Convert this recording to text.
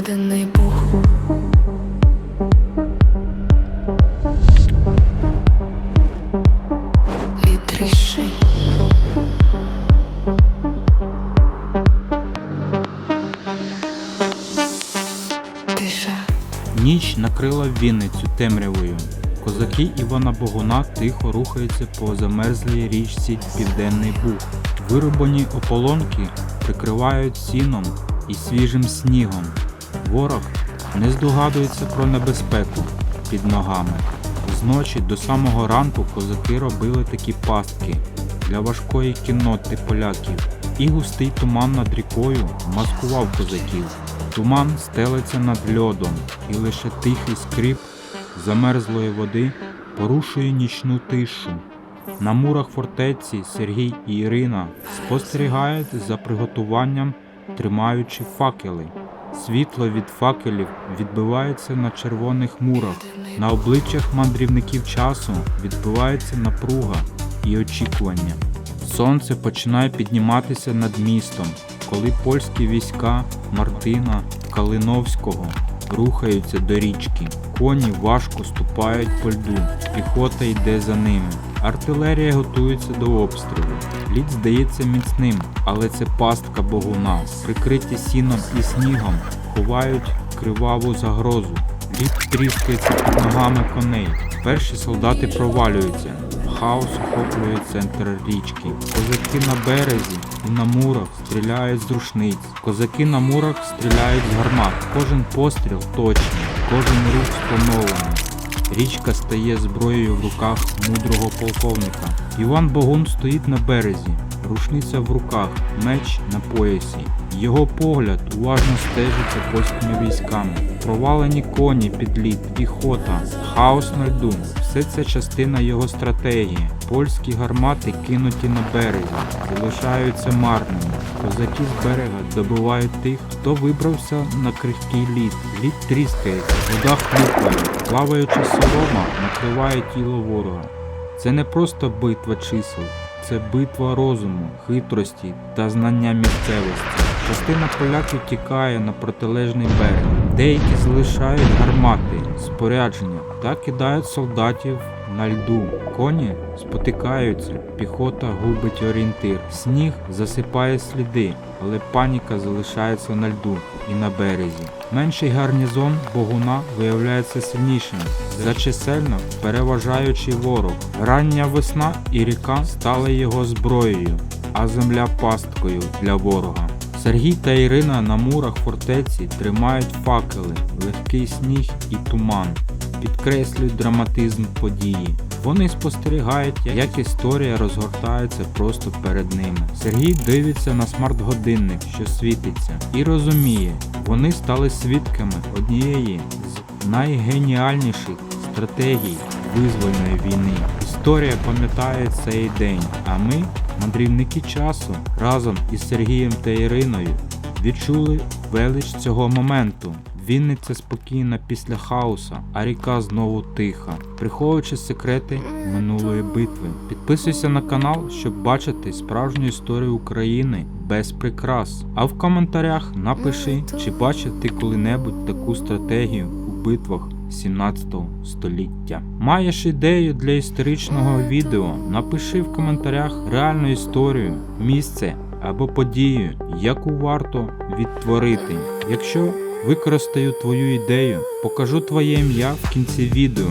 Південний Буг. Ніч накрила Вінницю темрявою. Козаки Івана Богуна тихо рухаються по замерзлій річці Південний Буг. Вирубані ополонки прикривають сіном і свіжим снігом. Ворог не здогадується про небезпеку під ногами. Зночі до самого ранку козаки робили такі пастки для важкої кінноти поляків, і густий туман над рікою маскував козаків. Туман стелиться над льодом, і лише тихий скрип замерзлої води порушує нічну тишу. На мурах фортеці Сергій і Ірина спостерігають за приготуванням, тримаючи факели. Світло від факелів відбивається на червоних мурах. На обличчях мандрівників часу відбивається напруга і очікування. Сонце починає підніматися над містом, коли польські війська Мартина Калиновського рухаються до річки. Коні важко ступають по льду, піхота йде за ними. Артилерія готується до обстрілу. Лід здається міцним, але це пастка богуна. Прикриті сіном і снігом ховають криваву загрозу. Лід тріскається під ногами коней. Перші солдати провалюються. Хаос охоплює центр річки. Козаки на березі і на мурах стріляють з рушниць. Козаки на мурах стріляють з гармат. Кожен постріл точний, кожен рух спланований. Річка стає зброєю в руках мудрого полковника. Іван Богун стоїть на березі, рушниця в руках, меч на поясі. Його погляд уважно стежить за польськими військами. Провалені коні під лід, піхота, хаос на льду. Все це частина його стратегії. Польські гармати кинуті на березі, залишаються марними. Козаки з берега добивають тих, хто вибрався на крихкий лід. Лід тріскається, вода хлюпає, плаваюча солома накриває тіло ворога. Це не просто битва чисел, це битва розуму, хитрості та знання місцевості. Частина поляків тікає на протилежний берег, деякі залишають гармати, спорядження та кидають солдатів на льду. Коні спотикаються, піхота губить орієнтир. Сніг засипає сліди, але паніка залишається на льду і на березі. Менший гарнізон Богуна виявляється сильнішим, зачисельно переважаючи ворог. Рання весна і ріка стали його зброєю, а земля пасткою для ворога. Сергій та Ірина на мурах фортеці тримають факели, легкий сніг і туман, підкреслюють драматизм події. Вони спостерігають, як історія розгортається просто перед ними. Сергій дивиться на смарт-годинник, що світиться, і розуміє, вони стали свідками однієї з найгеніальніших стратегій визвольної війни. Історія пам'ятає цей день, а ми, мандрівники часу, разом із Сергієм та Іриною відчули велич цього моменту. Вінниця спокійна після хаоса, а ріка знову тиха, приховуючи секрети минулої битви. Підписуйся на канал, щоб бачити справжню історію України без прикрас. А в коментарях напиши, чи бачив ти коли-небудь таку стратегію у битвах 17 століття. Маєш ідею для історичного відео? Напиши в коментарях реальну історію, місце або подію, яку варто відтворити. Якщо використаю твою ідею, покажу твоє ім'я в кінці відео.